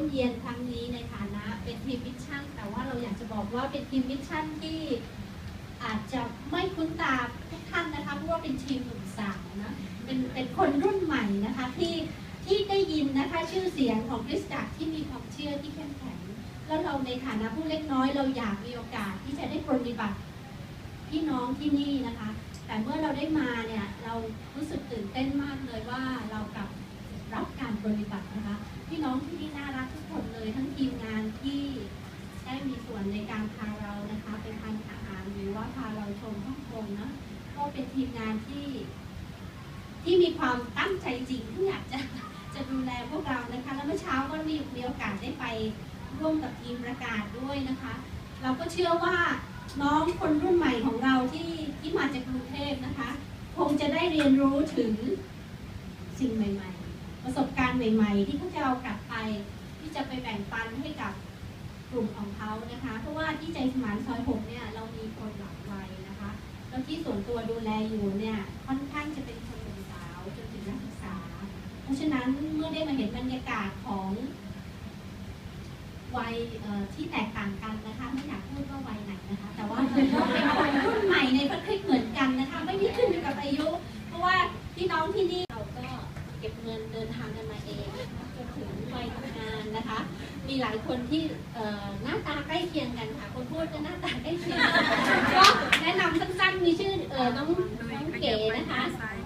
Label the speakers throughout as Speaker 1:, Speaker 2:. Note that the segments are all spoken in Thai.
Speaker 1: ่มเยียนครั้งนี้ในฐานะเป็นทีมมิชชั่น แต่ว่าเราอยากจะบอกว่าเป็นทีมมิชชั่นที่อาจจะไม่คุ้นตาทุกท่านนะคะเพราะว่าเป็นทีมหนุ่มสาวนะเป็นเป็นคนรุ่นใหม่นะคะที่ที่ได้ยินนะคะชื่อเสียงของคริสตจักรที่มีความเชื่อที่เข้มแข็งแล้วเราในฐานะผู้เล็กน้อยเราอยากมีโอกาสที่จะได้ปฏิบัติพี่น้องที่นี่นะคะ แต่เมื่อเราได้มาเนี่ยเรารู้สึกตื่นเต้นมากเลยว่าเรากลับรับการปฏิบัตินะคะ พี่น้องที่นี่น่ารักทุกคนเลยทั้งทีมงานที่ได้มีส่วนในการพาเรานะคะไปทานอาหารหรือว่าพาเราชมห้องกงนะก็เป็นทีมงานที่ ที่มีความตั้งใจจริงที่อยากจะจะดูแลพวกเรานะคะ แล้วเมื่อเช้าก็มีมีโอกาสได้ไปร่วมกับทีมประกาศด้วยนะคะ เราก็เชื่อว่าน้องคนรุ่นใหม่ของเราที่ที่มาจากกรุงเทพนะคะ คงจะได้เรียนรู้ถึงสิ่งใหม่ ประสบการณ์ใหม่ ๆ ที่เขาจะเอากลับไป ที่จะไปแบ่งปันให้กับกลุ่มของเขานะคะ เพราะว่าที่ใจสมานซอยหกเนี่ยเรามีคนหลากวัยนะคะแล้วที่ส่วนตัวดูแลอยู่เนี่ยค่อนข้างจะเป็นคนหนุ่มสาวจนถึงนักศึกษา เพราะฉะนั้นเมื่อได้มาเห็นบรรยากาศของวัยที่แตกต่างกันนะคะไม่อยากพูดว่าวัยไหนนะคะ แต่ว่าเป็นคนรุ่นใหม่ในประเทศเหมือนกันนะคะ ไม่ได้ขึ้นอยู่กับอายุ เพราะว่าพี่น้องที่นี่ มีหลายคนที่หน้าตาใกล้เคียงกันค่ะ คนพูดก็หน้าตาใกล้เคียงก็แนะนำสั้นๆมีชื่อเออน้องน้องเก๋นะคะ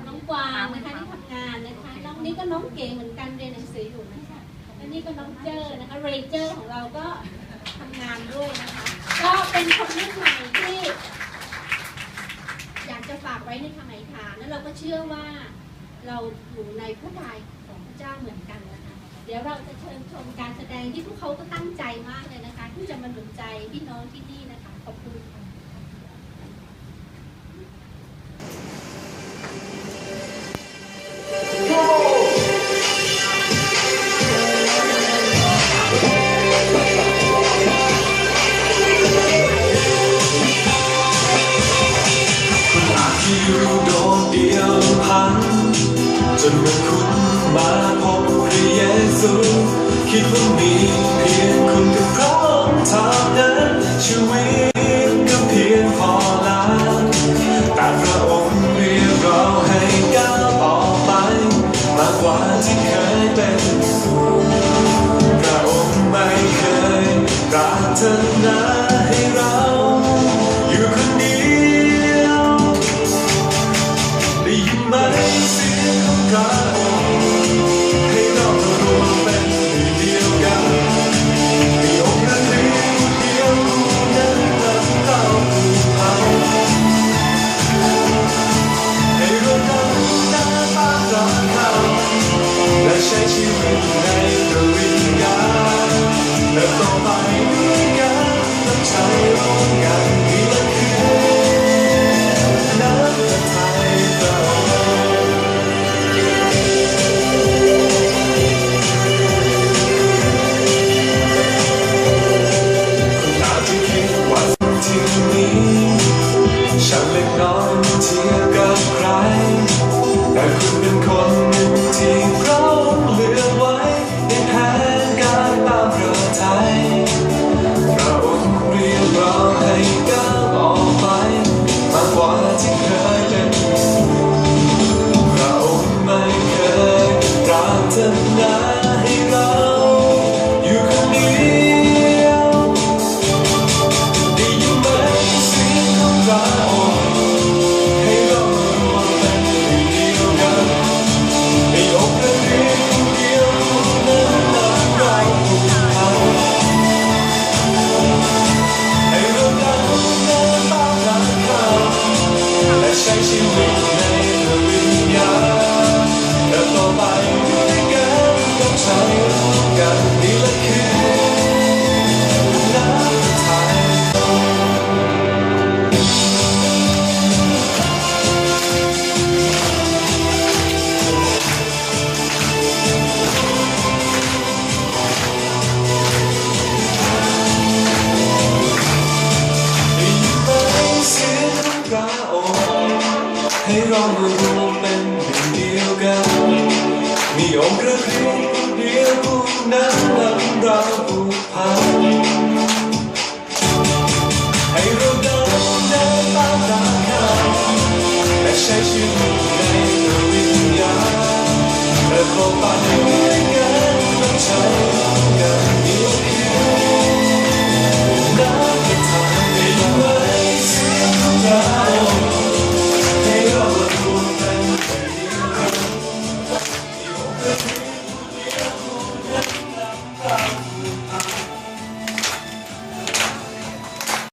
Speaker 1: น้องกวางนะคะที่ทำงานนะคะน้องนี้ก็น้องเก๋เหมือนกันเรียนหนังสืออยู่นะคะแล้วนี่ก็น้องเจอร์นะคะเรเจอร์ของเราก็ทำงานด้วยนะคะ ก็เป็นคนรุ่นใหม่ที่ อยากจะฝากไว้ในคำอธิษฐานแล้วเราก็เชื่อว่าเราอยู่ในพระทัยของพระเจ้าเหมือนกันนะคะ เดี๋ยวเราจะเชิญชมการแสดงที่พวกเขาก็ตั้งใจมากเลยนะคะ ที่จะมาหนุนใจพี่น้องที่นี่นะคะ ขอบคุณค่ะ
Speaker 2: อาจที่อยู่โดดเดียวพันจนเมื่อคุณมาพบ พระเยซูคิดว่ามีเพียงคุณกับพร้องค์เท่านั้นชีวิตก็เพียงพอแล้วแต่พระองค์เรียกเราให้ก้าวต่อไป มากกว่าที่เคยเป็นพระองค์ไม่เคยปรารถนาให้เราา แล Hãy rõ người buồn bên mình yêu gần mì ôm rất riêng yêu cũng nắng lắm ra buồn phai. Hãy rồi đâu để ta đã khai đã say sương ngày từ bình giá